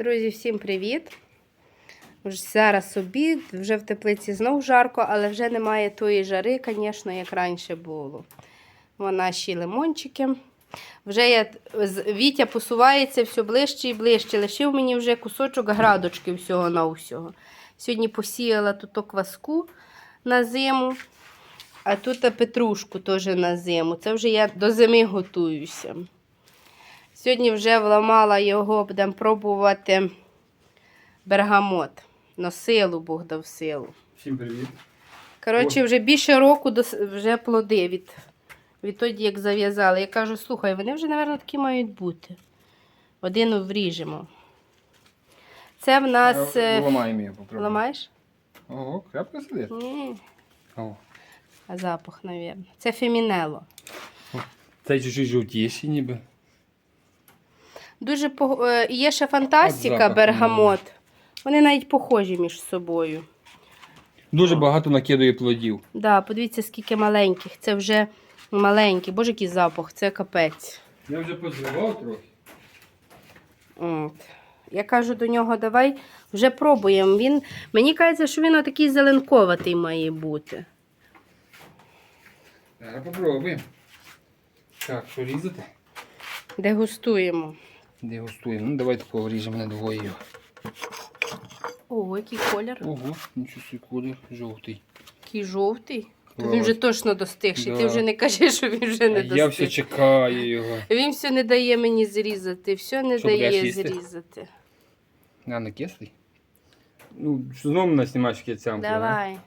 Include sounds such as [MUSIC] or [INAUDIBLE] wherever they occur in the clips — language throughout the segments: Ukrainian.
Друзі, всім привіт! Зараз обід, вже в теплиці знов жарко, але вже немає тої жари, звісно, як раніше було. Вон наші лимончики. Вже я, Вітя посувається все ближче і ближче. Лишив мені вже кусочок градочки всього на всього. Сьогодні посіяла тут кваску на зиму, а тут петрушку теж на зиму. Це вже я до зими готуюся. Сьогодні вже вламала його, будемо пробувати бергамот. На силу Бог дав силу. Всім привіт. Коротше, вже більше року вже плоди від, відтоді, як зав'язали. Я кажу, слухай, вони вже, мабуть, такі мають бути. Один вріжемо. Це в нас. е, Ламаємо його, попробуємо. Ламаєш? Ого, крапка сидить. Ні. О. А запах, мабуть. Це фемінело. Цей чуть-чуть жовтіший ніби. Дуже по... е, є ще фантастика, запах, бергамот. Вони навіть похожі між собою. Дуже багато накидує плодів. Да, подивіться, скільки маленьких. Це вже маленькі. Боже, який запах, це капець. Я вже позривав трохи. От. Я кажу до нього, давай вже пробуємо. Він, мені кажеться, що він отакий зеленковатий має бути. Зараз попробуємо. Так, що різати? Дегустуємо. Дегустуємо. Ну, давай такого ріжемо на двоє. його. О, який колір. Ого, нічого собі колір жовтий. Який жовтий. То Клас. він вже точно достигший. Ти вже не кажи, що він вже А не я все чекаю його. Він все не дає мені зрізати, все не Що, будеш дає їсти? зрізати. На, на кислий? Ну, знову мене знімаєш кицям. Давай.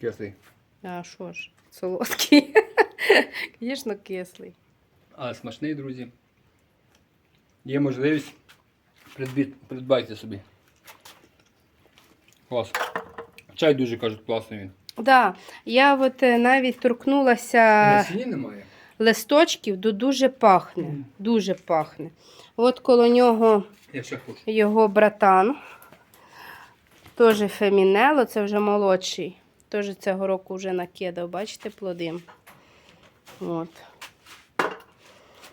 Кислий. А що ж, солодкий. [LAUGHS] Звісно, кислий. Але смачний, друзі. Є можливість. Придбайте собі. Клас. Чай дуже кажуть, класний він. Да, я от е, навіть торкнулася немає. листочків, до дуже пахне. Мгм. Дуже пахне. От коло нього його братан. Теж фемінело, це вже молодший. Теж цього року вже накидав, бачите, плоди. От.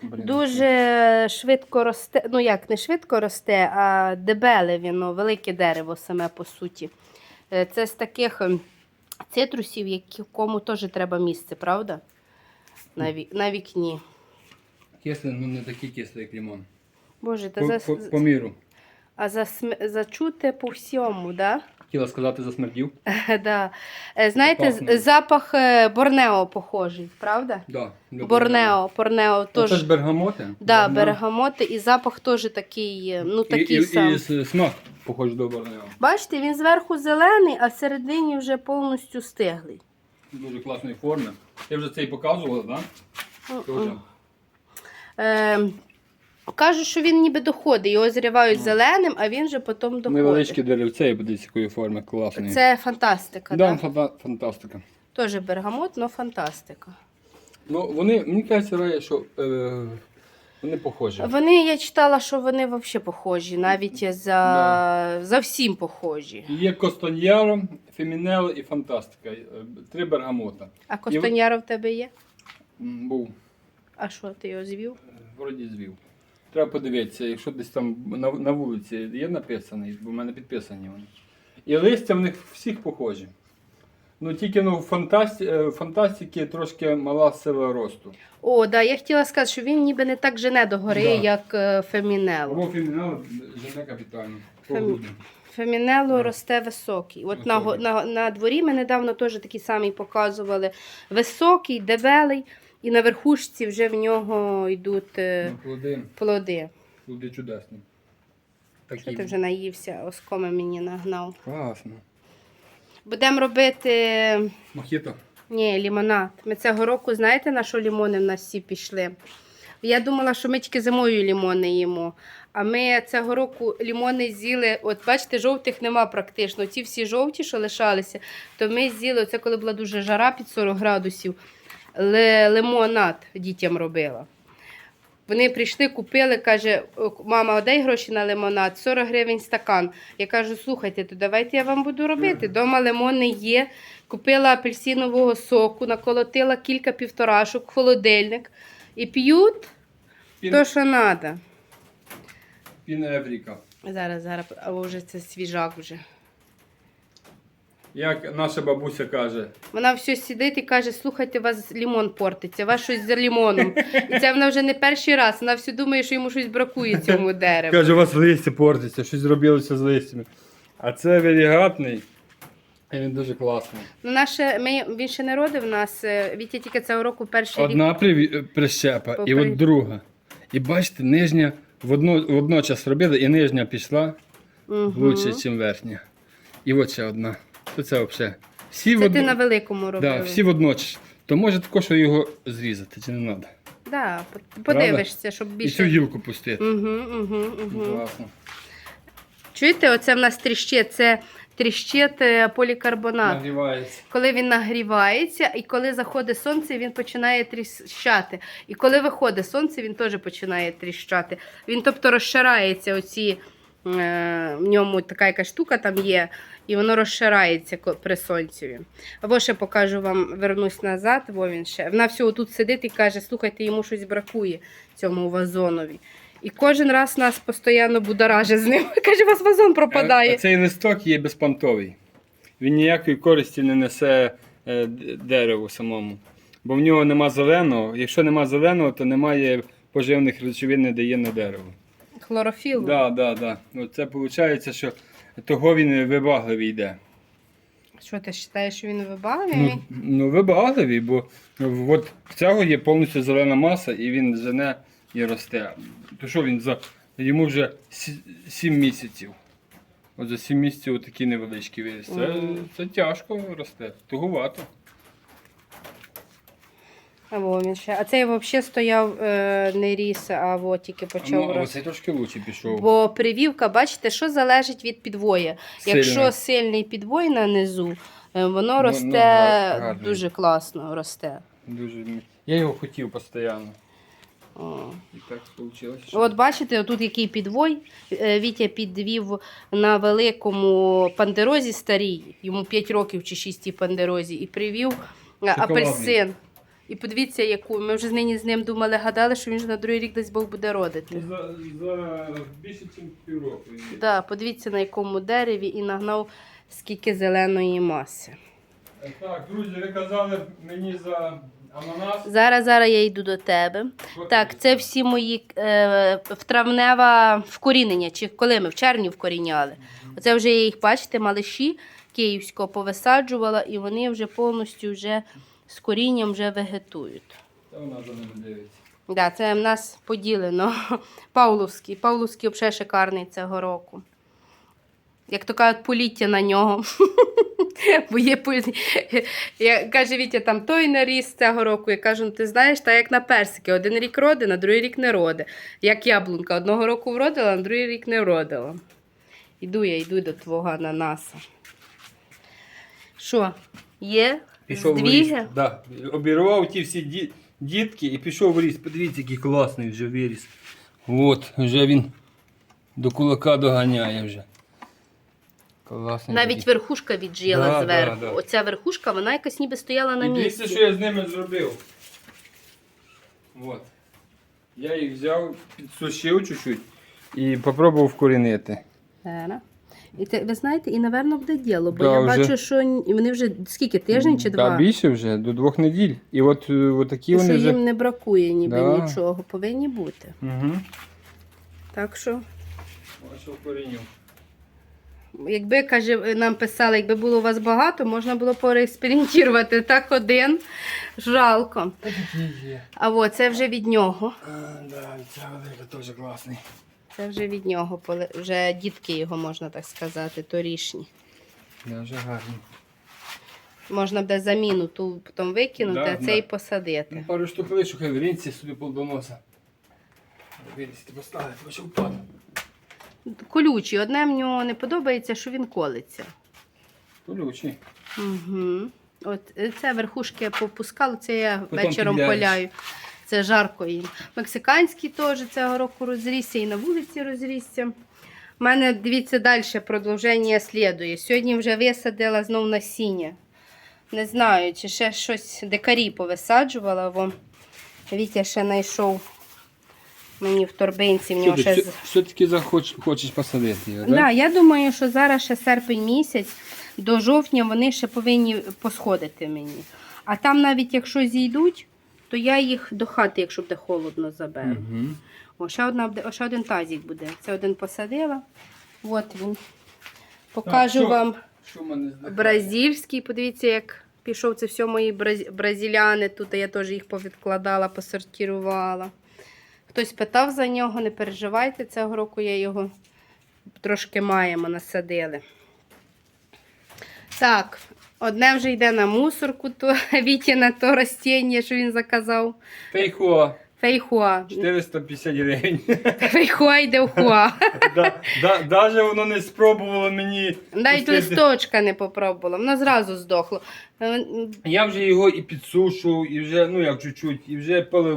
Блін, Дуже швидко росте, ну як не швидко росте, а дебеле воно, велике дерево саме по суті. Е, Це з таких ем, цитрусів, якому теж треба місце, правда? На, ві- на вікні. Кислий, ну не такий кислий, як лимон. Боже, та По, за, по, по міру. а за, зачути по всьому, да? Хотіла сказати, засмердів. да. Е, Знаєте, з- Пахне. запах е, Борнео похожий, правда? Да, люблю. Борнео, Борнео Ну, Це теж. ж бергамоти. Да, бергамоти, і запах теж такий, е, ну І, такий і, сам. і, с- смак похожий до борнео. Бачите, він зверху зелений, а всередині вже повністю стиглий. Дуже класної форми. Я вже цей показував, так? Да? Тоже. Е, кажуть, що він ніби доходить. Його зривають зеленим, а він же потім доходить. Невеличке деревце, і подивіться, якої форми класної. Це фантастика, да, так? фанта- фантастика. Теж бергамот, але фантастика. Ну, вони, мені кажеться, Рая, що е, вони похожі. Вони, я читала, що вони взагалі похожі, навіть за, за всім похожі. Є Костаньяро, Фемінело і Фантастика. Е, Три бергамота. А Костаняра в тебе є? М, Був, А що, ти його звів? е, вроді звів. Треба подивитися, якщо десь там на, на вулиці є написаний, бо в мене підписані вони. І листя в них всіх похожі. Ну тільки ну, в фантасті, е, фантастики трошки мала сила росту. О, да, я хотіла сказати, що він ніби не так жене до гори, Да. як е, Фемінело. Або Фемінело жене капітально. Фем- Фемінело Да. росте високий. От на, на, на дворі ми недавно теж такий самий показували. Високий, дебелий, і на верхушці вже в нього йдуть е, Ну, Плоди, плоди. плоди чудесні. Що ти вже наївся, оскоми мені нагнав. Класно. Будемо робити Мохіто. ні, лімонад. Ми цього року, знаєте, на що лімони в нас всі пішли? Я думала, що ми тільки зимою лімони їмо. А ми цього року лімони з'їли, от бачите, жовтих нема практично. Ці всі жовті, що лишалися, то ми з'їли, це коли була дуже жара під 40 градусів, лимонад дітям робила. Вони прийшли, купили, каже, мама, дай гроші на лимонад, 40 гривень стакан. Я кажу, слухайте, то давайте я вам буду робити. Дома лимони є. Купила апельсинового соку, наколотила кілька півторашок холодильник і п'ють Пін- то, що треба. Піневріка. Зараз, зараз, а вже це свіжак вже. Як наша бабуся каже, Вона все сидить і каже: слухайте, у вас лімон портиться, у вас щось за лімоном. І це вона вже не перший раз. Вона все думає, що йому щось бракує цьому дереву. каже, у вас листя портиться, щось зробилося з листями. А це варігатний, і він дуже класний. Ну, наше, ми, він ще не родив нас. е, Вітя тільки цього року перший рік. Одна прищепа і от друга. І бачите, нижня водно, водночас робили, і нижня пішла Мгм. лучше, ніж верхня. І от ще одна. То це взагалі. Всі, Це водно- ти на великому робив. да, всі водночас. То може також його зрізати, чи не треба. Да, по- подивишся, щоб більше. І цю гілку пустити. Угу, угу, угу. Класно. Чуєте, оце в нас тріщить, це тріщить е, полікарбонат. Нагрівається. Коли він нагрівається, і коли заходить сонце, він починає тріщати. І коли виходить сонце, він теж починає тріщати. Він тобто розширається оці. Е, В ньому така якась штука там є, і воно розширається при сонцеві. Або ще покажу вам, вернусь назад, бо він ще. Вона все тут сидить і каже: слухайте, йому щось бракує цьому вазонові. І кожен раз нас постійно будоражить з ним. [LAUGHS] Каже, у вас вазон пропадає. А цей листок є безпонтовий. Він ніякої користі не несе е, дереву самому. Бо в нього нема зеленого. Якщо нема зеленого, то немає поживних речовин, не дає на дерево. Хлорофіл. Так, так, так. Це виходить, що того він вибагливий йде. Що ти вважаєш, що він вибагливий? Ну, ну вибагливий, бо ну, от в цього є повністю зелена маса і він жене і росте. То що він за. Йому вже 7 місяців. От за 7 місяців такі невеличкі виріс. Це, це тяжко росте, тугувато. Або він ще. А цей взагалі стояв е, не ріс, а во тільки почав Ну, а трошки лучше пішов. Бо привівка, бачите, що залежить від підвоя. Сильно. Якщо сильний підвой на низу, е, воно Ну, росте ну, гар- гарний. дуже класно. росте. Дуже... Я його хотів постійно. О. І так вийшло. От бачите, тут який підвой. Е, Вітя підвів на великому пандерозі старій, йому 5 років чи 6 пандерозі, і привів е, Шоколадний. апельсин. І подивіться, яку. Ми вже нині з ним думали, гадали, що він ж на другий рік десь Бог буде родити. За, за більше, ніж півроку. Да, подивіться, на якому дереві і нагнав скільки зеленої маси. Так, друзі, ви казали мені за ананас. Зараз, зараз я йду до тебе. Так, це всі мої е, втравнева вкорінення. Чи коли ми в червні вкоріняли. Оце вже я їх, бачите, малиші київського повисаджувала, і вони вже повністю вже з корінням вже вегетують. Та вона за ними дивиться. Да, це в нас поділено. [LAUGHS] Павловський. Павловський взагалі шикарний цього року. Як то кажуть, поліття на нього. [LAUGHS] Бо є [LAUGHS] я, каже Вітя, там той наріс цього року. Я кажу, ну ти знаєш, так як на персики. Один рік роди, на другий рік не роди. Як яблунка, одного року вродила, на другий рік не вродила. Іду я, йду до твого ананаса. Що, є? Пішов в ріст. Здвіги? Да. Обірвав ті всі ді- дітки і пішов в ріст. Подивіться, який класний вже виріс. От, вже він до кулака доганяє вже. Класний. Навіть такий. верхушка віджила Да, зверху. да, да. Оця верхушка, вона якось ніби стояла на І дивіться, що я з ними зробив. От. Я їх взяв, підсушив чуть-чуть і попробував вкорінити. Ера. І те, ви знаєте, і напевно буде діло, бо Да, я вже. бачу, що н- вони вже скільки тиждень чи Та два. більше вже, до двох неділь. І от, е, от такі що вони вже. їм не бракує ніби Да. нічого, повинні бути. Угу. Так що, Ось вкорінив. якби каже, нам писали, якби було у вас багато, можна було поекспериментувати. Так один. Жалко. Такі є. А от це вже від нього. Да, ця велика теж класний. Це вже від нього, вже дітки його, можна так сказати, торішні. Да, вже гарний. Можна буде заміну ту потім викинути, Да, а цей да. посадити. Ну, пару штук лишу, хай врінці собі полдоноса. Вирісти поставити, бо що впаде. Колючий. Одне в нього не подобається, що він колиться. Колючий. Угу. От е, це верхушки попускали, це я Потім вечором підляєш. поляю. Це жарко їм. Мексиканський теж цього року розрісся і на вулиці розрісся. У мене, дивіться, далі продовження слідує. Сьогодні вже висадила знов насіння. Не знаю, чи ще щось декарі повисаджувала. Вон. Вітя ще знайшов Мені в торбинці в нього ти ще все-таки захоч, хочеш посадити його, Да, я думаю, що зараз ще серпень місяць, до жовтня вони ще повинні посходити мені. А там навіть якщо зійдуть, то я їх до хати, якщо буде холодно, заберу. Угу. О, ще, одна, о, ще один тазик буде. Це один посадила. От він. Покажу що? вам Що бразильський. Подивіться, як пішов це все мої браз- бразиляни. Тут я теж їх повідкладала, посортувала. Хтось питав за нього, не переживайте, цього року я його трошки маємо, насадили. Так, одне вже йде на мусорку, то [LAUGHS] Вітіна то ростіння, що він заказав. Фейхо, Фейхуа. 450 гривень. Фейхуа йде в хуа. Да- да- Даже воно не спробувало мені. Навіть пустити. листочка не попробувала, воно зразу здохло. Е, Я вже його і підсушував, і вже, ну як чуть-чуть, і вже полив.